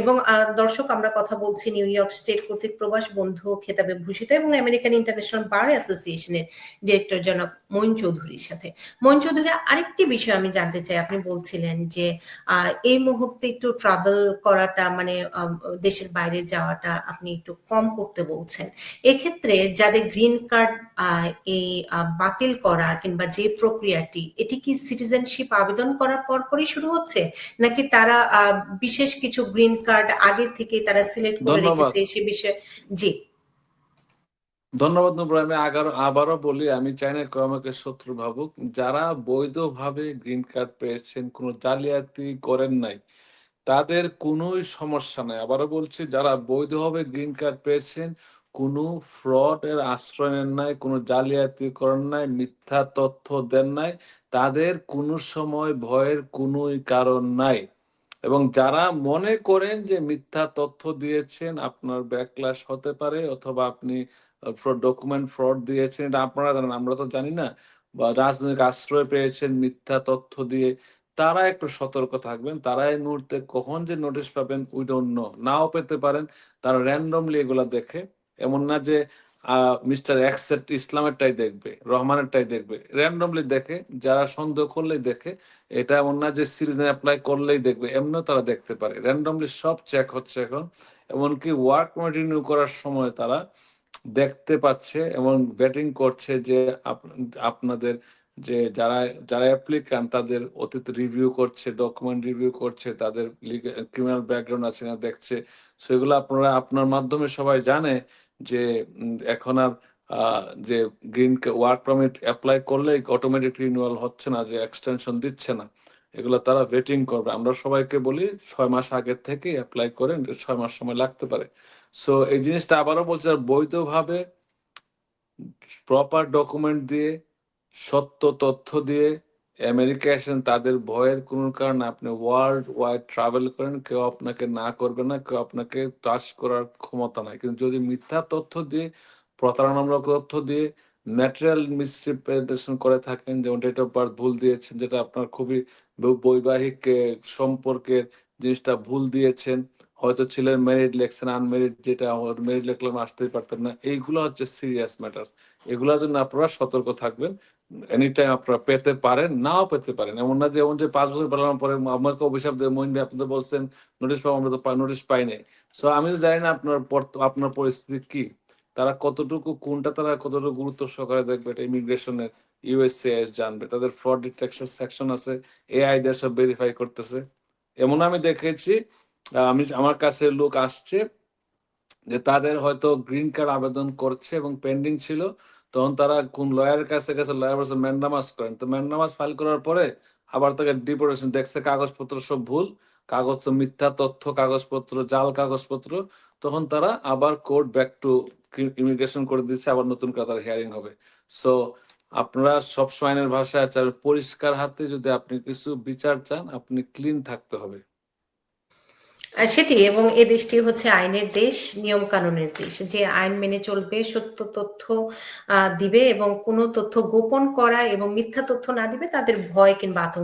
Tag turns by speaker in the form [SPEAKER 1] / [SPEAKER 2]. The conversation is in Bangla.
[SPEAKER 1] এবং দর্শক, আমরা কথা বলছি নিউ ইয়র্ক স্টেট কর্তৃক প্রবাস বন্ধু খেতাবে ভূষিত এবং আমেরিকান ইন্টারন্যাশনাল বার অ্যাসোসিয়েশনের ডিরেক্টর জনাব মইন চৌধুরীর সাথে। মইন চৌধুরী, আরেকটি বিষয় আমি জানতে চাই। আপনি বলছিলেন যে এই মুহূর্তে একটু ট্রাভেল করাটা মানে দেশের বাইরে যাওয়াটা আপনি একটু কম করতে বলছেন। এক্ষেত্রে যাদের গ্রিন কার্ড এই বাতিল করা কিংবা যে প্রক্রিয়াটি এটি কি সিটিজেনশিপ আবেদন করার পরপরই শুরু হচ্ছে? নাকি তারা বিশেষ কিছু গ্রিন কার্ড আগে থেকে তারা সিলেক্ট করে রেখেছে সে বিষয়ে? জি।
[SPEAKER 2] ধন্যবাদ নুপুর আমি আগারো আবারও বলি আমি চাই না কেউ আমাকে শত্রু ভাবুক। যারা বৈধভাবে গ্রিন কার্ড পেয়েছেন কোনো জালিয়াতি করেন নাই তাদের কোনোই সমস্যা নাই। আবারও বলছি যারা বৈধভাবে গ্রিন কার্ড পেয়েছেন কোনো ফ্রড এর আশ্রয় নেন নাই, কোনো জালিয়াতি করেন নাই, মিথ্যা তথ্য দেন নাই, তাদের কোনো সময় ভয়ের কোনোই কারণ নাই। এবং যারা মনে করেন যে মিথ্যা তথ্য দিয়েছেন, আপনার ব্যাকলাস হতে পারে অথবা আপনি ফ্রড ডকুমেন্ট ফ্রড দিয়েছেন এটা আপনারা জানেন, আমরা তো জানি না, বা রাজনৈতিক আশ্রয় পেয়েছেন মিথ্যা তথ্য দিয়ে, তারা একটু সতর্ক থাকবেন। তারা এই মুহূর্তে কখন যে নোটিশ পাবেন উই ডোন্ট নো নাও পেতে পারেন, তারা র্যান্ডমলি এগুলা দেখে। এমন না যে মিস্টার অ্যাকসেপ্ট ইসলামেরটাই দেখবে, রহমানেরটাই দেখবে। র্যান্ডমলি দেখে, যারা সন্দেহ করলেই দেখে, এটা এমন না যে সিরিজ অ্যাপ্লাই করলেই দেখবে, এমনিও তারা দেখতে পারে। র্যান্ডমলি সব চেক হচ্ছে এখন, এমনকি ওয়ার্ক রিনিউ করার সময় তারা দেখতে পাচ্ছে, এবং ব্যাটিং করছে যে আপনাদের যে, যারা যারা অ্যাপ্লিকান্ট তাদের অতীত রিভিউ করছে ডকুমেন্ট রিভিউ করছে, তাদের ক্রিমিনাল ব্যাকগ্রাউন্ড আছে না দেখছে সেগুলো আপনারা, আপনার মাধ্যমে সবাই জানে যে এখন আর যে গ্রিন ওয়ার্ক পারমিট অ্যাপ্লাই করলে অটোমেটিক রিনিউয়াল হচ্ছে না, যে এক্সটেনশন দিচ্ছে না। এগুলো তারা ওয়েটিং করবে। আমরা সবাইকে বলি, ছয় মাস আগের থেকে অ্যাপ্লাই করেন, ছয় মাস সময় লাগতে পারে। সো এই জিনিসটা আবারও বলছে বৈধভাবে প্রপার ডকুমেন্ট দিয়ে, সত্য তথ্য দিয়ে আমেরিকা আসেন, তাদের ভয়ের কোনো কারণে আপনি ওয়ার্ল্ড ওয়াইড ট্রাভেল করেন, কেউ আপনাকে না করবে না, কেউ আপনাকে টাচ করার ক্ষমতা নাই। কিন্তু যদি মিথ্যা তথ্য দিয়ে, প্রতারণামূলক তথ্য দিয়ে ন্যাচারাল মিসরিপ্রেজেন্টেশন করে থাকেন, যেমন ডেট অফ বার্থ ভুল দিয়েছেন, যেটা আপনার খুবই বৈবাহিক সম্পর্কের জিনিসটা ভুল দিয়েছেন হয়তো ছিলেন মেরিড লেখছেন আনমেরিড যেটা মেরিড লেখলাম আসতেই পারতেন না। এইগুলো হচ্ছে সিরিয়াস ম্যাটার্স এগুলোর জন্য আপনারা সতর্ক থাকবেন। এনি টাইম আপনারা পেতে পারেন, নাও পেতে পারেন। এমন না যে, এমন যে পাঁচ বছর পেলাম, পরে আমাকে অভিশাপ দিয়ে, মহিন ভাই, আপনি বলছেন নোটিশ পাবো, আমরা তো নোটিশ পাই নাই। সো আমি তো জানি না আপনার আপনার পরিস্থিতি কি। তারা কতটুকু, কোনটা তারা কতটুকু গুরুত্ব সহকারে দেখবে, এটা ইমিগ্রেশনের ইউএসসিএস জানবে। তাদের ফ্রড ডিটেকশন সেকশন আছে এআই সব ভেরিফাই করতেছে। এমন আমি দেখেছি আমি আমার কাছে লোক আসছে যে তাদের হয়তো গ্রিন কার্ড আবেদন করছে এবং পেন্ডিং ছিল, তখন তারা কোন লয়ারের কাছে গেছে, লয়ার বলছে ম্যান্ডামাস করেন তো ম্যান্ডামাস ফাইল করার পরে আবার তাকে ডিপোর্টেশন দেখছে, কাগজপত্র সব ভুল, কাগজ মিথ্যা তথ্য, কাগজপত্র, জাল কাগজপত্র। তখন তারা আবার কোর্ট ব্যাক টু ইমিগ্রেশন করে দিচ্ছে, আবার নতুন করে তার হিয়ারিং হবে। সো আপনারা সব সময়ের ভাষায় পরিষ্কার হাতে যদি আপনি কিছু বিচার চান, আপনি ক্লিন থাকতে হবে।
[SPEAKER 1] সেটি এবং এ দেশটি হচ্ছে আইনের দেশ নিয়ম কানুনের দেশ। যে আইন মেনে চলবে, সত্য তথ্য দিবে এবং কোনো তথ্য গোপন করা এবং মিথ্যা তথ্য না দিবে, তাদের ভয় কিংবা আতঙ্ক